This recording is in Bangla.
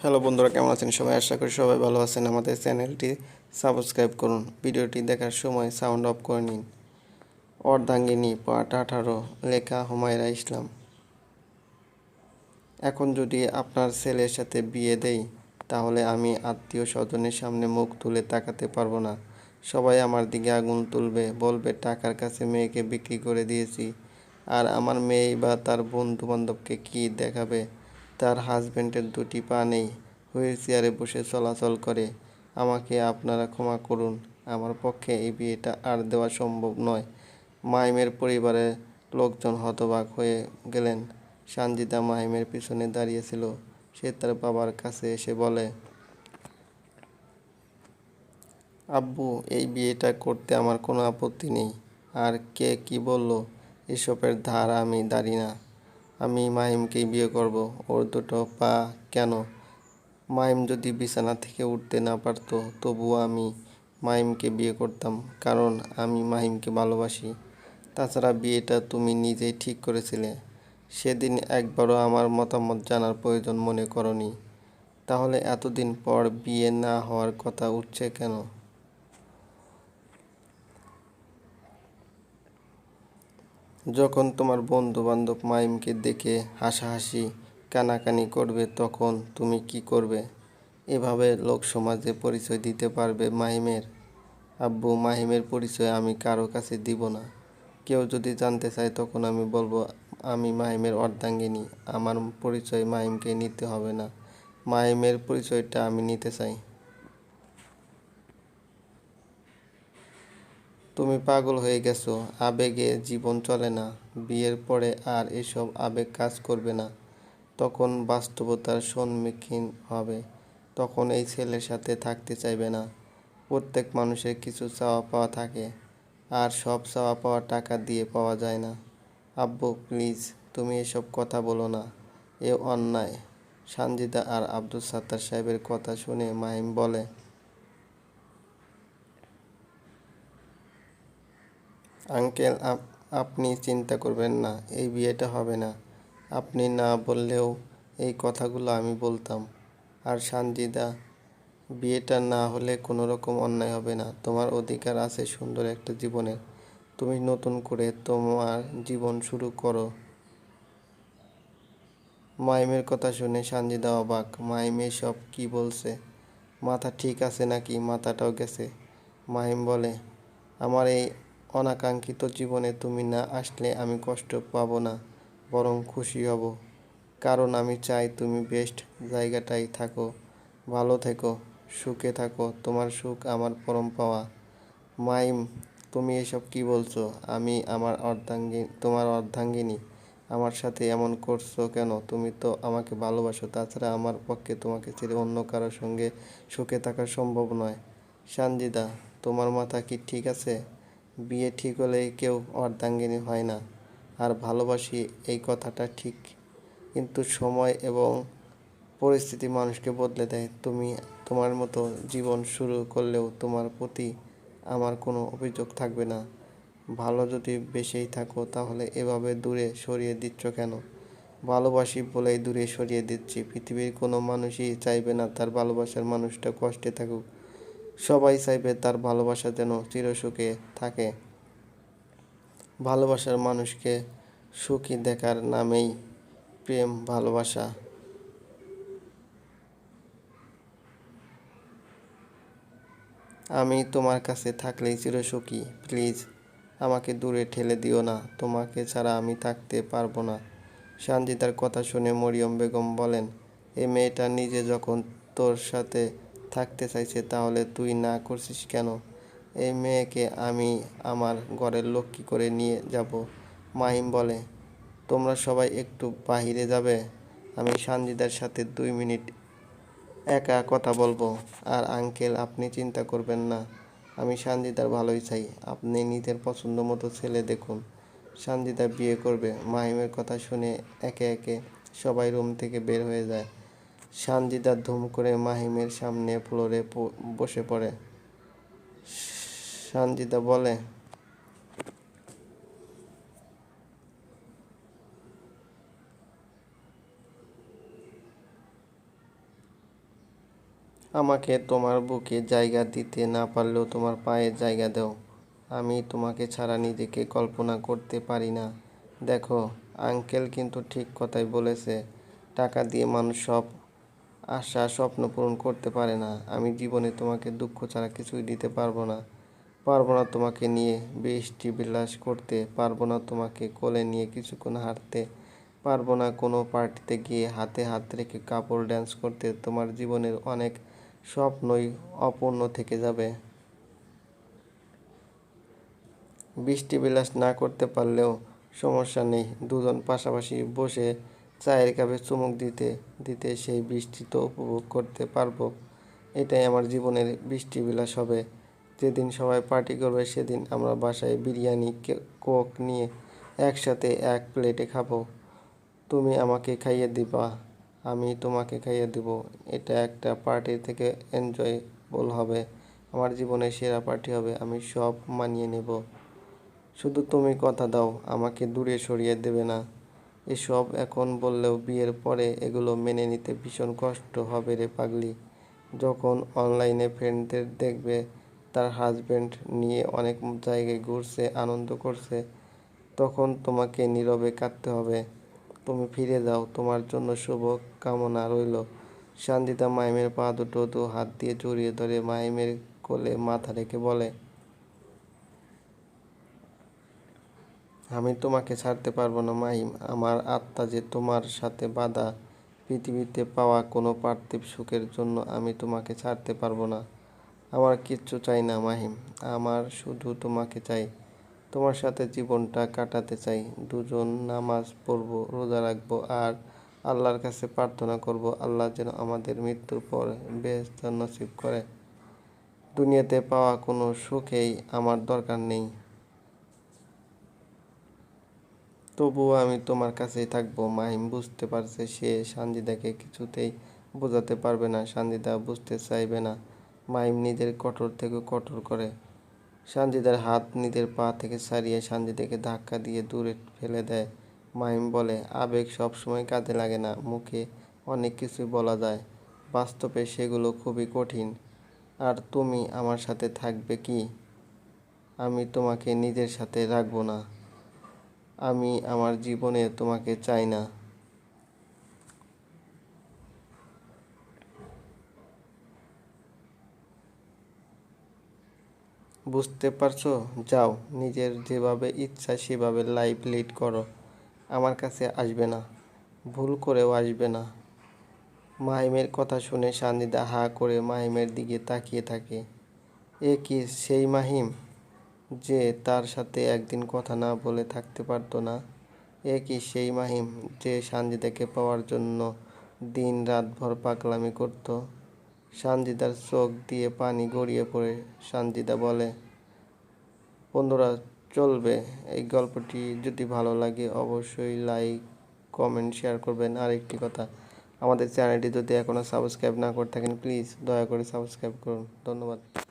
হ্যালো বন্ধুরা, কেমন আছেন সবাই? আশা করি সবাই ভালো আছেন। আমাদের চ্যানেলটি সাবস্ক্রাইব করুন। ভিডিওটি দেখার সময় সাউন্ড অফ করে নিন। অর্ধাঙ্গিনী পার্ট আঠারো, লেখা হুমায়রা ইসলাম। এখন যদি আপনার ছেলের সাথে বিয়ে দেই, তাহলে আমি আত্মীয় স্বজনের সামনে মুখ তুলে তাকাতে পারব না। সবাই আমার দিকে আগুন তুলবে, বলবে, টাকার কাছে মেয়েকে বিক্রি করে দিয়েছি। আর আমার মেয়ে বা তার বন্ধু বান্ধবকে কী দেখাবে? তার হাজবেন্ডের দুটি পা নেই, হুইল চেয়ারে বসে চলাচল করে। আমাকে আপনারা ক্ষমা করুন, আমার পক্ষে এই বিয়েটা আর দেওয়া সম্ভব নয়। মাইমের পরিবারের লোকজন হতবাক হয়ে গেলেন। সানজিদা মাহিমের পিছনে দাঁড়িয়েছিল সে তার বাবার কাছে এসে বলে, আব্বু, এই বিয়েটা করতে আমার কোনো আপত্তি নেই। আর কে কি বলল, এসবের ধার আমি দাঁড়ি না। আমি মাহিমকেই বিয়ে করব। ওর দুটো পা কেন? মাহিম যদি বিছানা থেকে উঠতে না পারতো, তবুও আমি মাহিমকে বিয়ে করতাম, কারণ আমি মাহিমকে ভালোবাসি। তাছাড়া বিয়েটা তুমি নিজেই ঠিক করেছিলে। সেদিন একবারও আমার মতামত জানার প্রয়োজন মনে করনি। তাহলে এতদিন পর বিয়ে না হওয়ার কথা উঠছে কেন? যখন তোমার বন্ধু বান্ধব মাইমকে দেখে হাসাহাসি কানাকানি করবে, তখন তুমি কি করবে? এভাবে লোক সমাজে পরিচয় দিতে পারবে মাহিমের। আব্বু, মাহিমের পরিচয় আমি কারও কাছে দিব না। কেউ যদি জানতে চায়, তখন আমি বলব, আমি মাহিমের অর্ধাঙ্গিনী। আমার পরিচয় মাহিমকে নিতে হবে না। মাহিমের পরিচয়টা আমি নিতে চাই। তুমি পাগল হয়ে গেছো, আবেগে জীবন চলে না, বিয়ের পরে আর এসব আবেগ কাজ করবে না। তখন বাস্তবতার সম্মুখীন হবে, তখন এই ছেলের সাথে থাকতে চাইবে না। প্রত্যেক মানুষের কিছু চাওয়া পাওয়া থাকে, আর সব চাওয়া পাওয়া টাকা দিয়ে পাওয়া যায় না। আব্বু, প্লিজ, তুমি এসব কথা বলো না, এ অন্যায়। সানজিদা আর আব্দুল সাত্তার সাহেবের কথা শুনে মাহিম বলে আঙ্কেল, আপ- আপনি চিন্তা করবেন না, এই বিয়েটা হবে না। আপনি না বললেও এই কথাগুলো আমি বলতাম। আর সানজিদা, বিয়েটা না হলে কোনো রকম অন্যায় হবে না। তোমার অধিকার আছে সুন্দর একটা জীবনের তুমি নতুন করে তোমার জীবন শুরু করো। মাইমের কথা শুনে সানজিদা অবাক। মাইমে সব কি বলছে? মাথা ঠিক আছে নাকি? মাথাটাও গেছে। মাহিম বলে, আমার এই অনাকাঙ্ক্ষিত জীবনে তুমি না আসলে আমি কষ্ট পাবো না, বরং খুশি হব। কারণ আমি চাই তুমি বেস্ট জায়গাটাই থাকো, ভালো থেকো, সুখে থাকো, তোমার সুখ আমার পরম পাওয়া। মাইম, তুমি এসব কি বলছো? আমি আমার অর্ধাঙ্গী তোমার অর্ধাঙ্গিনী। আমার সাথে এমন করছ কেন? তুমি তো আমাকে ভালোবাসো, তাছাড়া আমার পক্ষে তোমাকে ছেড়ে অন্য কারোর সঙ্গে সুখে থাকা সম্ভব নয়। সানজিদা, তোমার মাথা কি ঠিক আছে? বিয়ে ঠিক হলেই কেউ অর্ধাঙ্গিনী হয় না। আর ভালোবাসি এই কথাটা ঠিক। কিন্তু সময় এবং পরিস্থিতি মানুষকে বদলে দেয়। তুমি তোমার মতো জীবন শুরু করলেও তোমার প্রতি আমার কোনো অভিযোগ থাকবে না। ভালো যদি বেশিই থাকো, তাহলে এভাবে দূরে সরিয়ে দিচ্ছ কেন? ভালোবাসি বলেই দূরে সরিয়ে দিচ্ছি। পৃথিবীর কোনো মানুষই চাইবে না তার ভালোবাসার মানুষটা কষ্টে থাকুক। সবাই চাইবে তার ভালোবাসা যেন চিরসুখে থাকে। ভালোবাসার মানুষকে সুখী দেখার নামেই প্রেম, ভালোবাসা। আমি তোমার কাছে থাকলেই চিরসুখী, প্লিজ আমাকে দূরে ঠেলে দিও না। তোমাকে ছাড়া আমি থাকতে পারব না। সানজিদার কথা শুনে মরিয়ম বেগম বলেন এই মেয়েটা নিজে যখন তোর সাথে থাকতে চাইছে, তাহলে তুই না করছিস কেন? এই মেয়েকে আমি আমার ঘরের লক্ষ্মী করে নিয়ে যাব। মাহিম বলে, তোমরা সবাই একটু বাহিরে যাবে। আমি সানজিদার সাথে দুই মিনিট একা কথা বলব। আর আঙ্কেল, আপনি চিন্তা করবেন না। আমি সানজিদার ভালোই চাই। আপনি নিজের পছন্দ মতো ছেলে দেখুন। সানজিদা বিয়ে করবে। মাহিমের কথা শুনে একে একে সবাই রুম থেকে বের হয়ে যায়। সানজিদা ধুম করে মাহিমের সামনে ফ্লোরে বসে পড়ে। সানজিদা বলে, আমাকে তোমার বুকে জায়গা দিতে না পারলেও তোমার পায়ে জায়গা দাও। আমি তোমাকে ছাড়া নিজেকে কল্পনা করতে পারি না। দেখো, আঙ্কেল কিন্তু ঠিক কথাই বলেছে। টাকা দিয়ে মানুষ সব আশা, স্বপ্ন পূরণ করতে পারে না। আমি জীবনে তোমাকে দুঃখ ছাড়া কিছুই দিতে পারব না। পারব না তোমাকে নিয়ে বৃষ্টি বিলাস করতে, পারব না তোমাকে কোলে নিয়ে কিছুক্ষণ হাঁটতে, পারব না কোনো পার্টিতে গিয়ে হাতে হাত রেখে কাপড় ড্যান্স করতে, তোমার জীবনের অনেক স্বপ্নই অপূর্ণ থেকে যাবে। বৃষ্টি বিলাস না করতে পারলেও সমস্যা নেই। দুজন পাশাপাশি বসে চায়ের কাপে চুমুক দিতে দিতে সেই বৃষ্টি তো উপভোগ করতে পারব। এটাই আমার জীবনের বৃষ্টি বিলাস হবে। যেদিন সবাই পার্টি করবে, সেদিন আমরা বাসায় বিরিয়ানি কোক নিয়ে একসাথে এক প্লেটে খাব। তুমি আমাকে খাইয়ে দিবা, আমি তোমাকে খাইয়ে দিব। এটা একটা পার্টি থেকে এনজয়েবল হবে। আমার জীবনের সেরা পার্টি হবে, আমি সব মানিয়ে নেব। শুধু তুমি কথা দাও, আমাকে দূরে সরিয়ে দেবে না। এসব এখন বললেও বিয়ের পরে এগুলো মেনে নিতে ভীষণ কষ্ট হবে রে পাগলি। যখন অনলাইনে ফ্রেন্ডদের দেখবে, তার হাজবেন্ড নিয়ে অনেক জায়গায় ঘুরছে, আনন্দ করছে, তখন তোমাকে নীরবে কাঁদতে হবে। তুমি ফিরে যাও, তোমার জন্য শুভ কামনা রইল। সান্দিতা মাইমের পা দুটো দু হাত দিয়ে জড়িয়ে ধরে মাইমের কোলে মাথা রেখে বলে আমি তোমাকে ছাড়তে পারব না, মাহিম। আমার আত্মা যে তোমার সাথে বাঁধা পৃথিবীতে পাওয়া কোনো পার্থিব সুখের জন্য আমি তোমাকে ছাড়তে পারব না। আমার কিচ্ছু চাই না, মাহিম। আমার শুধু তোমাকে চাই, তোমার সাথে জীবনটা কাটাতে চাই। দুজন নামাজ পড়ব, রোজা রাখব আর আল্লাহর কাছে প্রার্থনা করব, আল্লাহ যেন আমাদের মৃত্যুর পর বেহস্ত নসিব করে। দুনিয়াতে পাওয়া কোনো সুখেই আমার দরকার নেই। তবুও আমি তোমার কাছেই থাকব। মাহিম বুঝতে পারছে সে সানজিদাকে কিছুতেই বোঝাতে পারবে না, সানজিদা বুঝতে চাইবে না। মাহিম নিজের কঠোর থেকে কঠোর করে সানজিদার হাত নিজের পা থেকে সারিয়ে সানজিদাকে ধাক্কা দিয়ে দূরে ফেলে দেয়। মাহিম বলে, আবেগ সবসময় কাজে লাগে না, মুখে অনেক কিছুই বলা যায়। বাস্তবে সেগুলো খুবই কঠিন। আর তুমি আমার সাথে থাকবে কি? আমি তোমাকে নিজের সাথে রাখব না। আমি আমার জীবনে তোমাকে চাই না। বুঝতে পারছ? যাও, নিজের যেভাবে ইচ্ছা সেভাবে লাইফ লিড করো। আমার কাছে আসবে না। ভুল করেও আসবে না। মাহিমের কথা শুনে সান্দিদা হা করে মাহিমের দিকে তাকিয়ে থাকে। এ কি সেই মাহিম? যে তার সাথে একদিন কথা না বলে থাকতে পারতো না। এ কি সেই মাহিম যে সানজিদাকে পাওয়ার জন্য দিন রাত ভর পাগলামি করত? সানজিদার চোখ দিয়ে পানি গড়িয়ে পড়ে। সানজিদা বলে, বন্ধুরা, চলবে। এই গল্পটি যদি ভালো লাগে অবশ্যই লাইক, কমেন্ট, শেয়ার করবেন। আর একটি কথা, আমাদের চ্যানেলটি যদি এখনও সাবস্ক্রাইব না করে থাকেন, প্লিজ দয়া করে সাবস্ক্রাইব করুন। ধন্যবাদ।